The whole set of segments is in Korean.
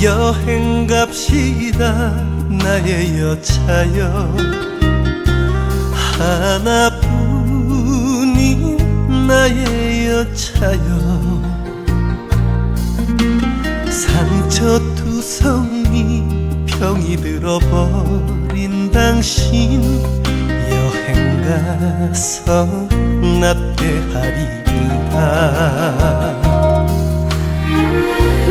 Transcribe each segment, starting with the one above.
여행 갑시다 나의 여차여. 하나뿐인 나의 여차여. 상처투성이 병이 들어버린 당신 여행 가서 납대하리이다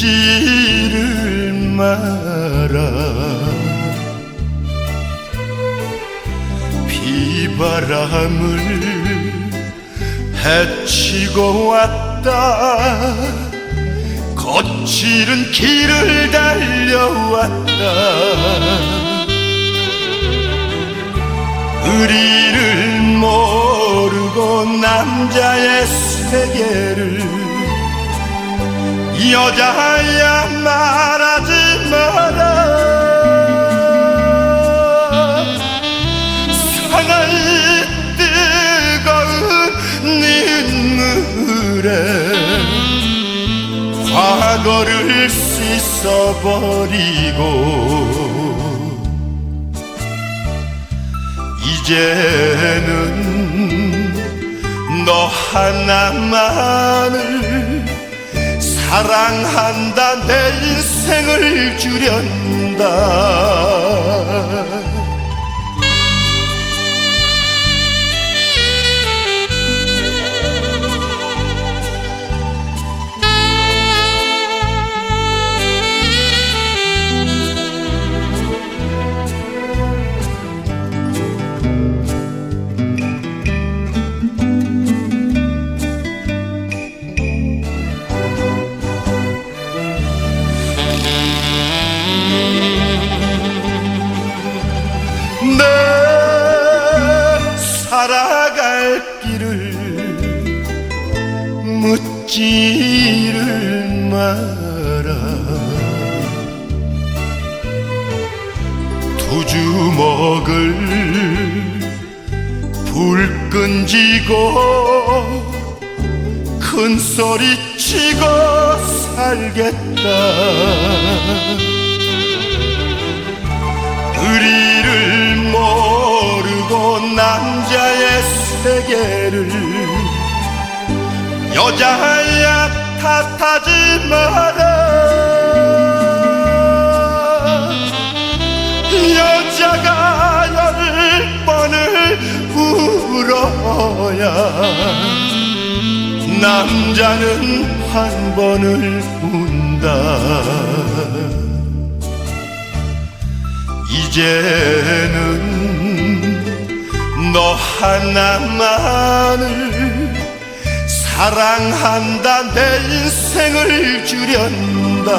묻지를 마라 비바람을 헤치고 왔다. 거칠은 길을 달려왔다. 의리를 모르고 남자의 세계를 여자야 말하지 마라. 사나이 뜨거운 눈물에 과거를 씻어버리고 이제는 너 하나만을 사랑한다 내 인생을 주련다 묻지를 마라 두 주먹을 불 끈지고 큰 소리 치고 살겠다. 의리를 모르고 남자의 세계를 여자야 탓하지 마라. 여자가 열 번을 울어야 남자는 한 번을 운다. 이제는 너 하나만을 사랑한다 내 인생을 주련다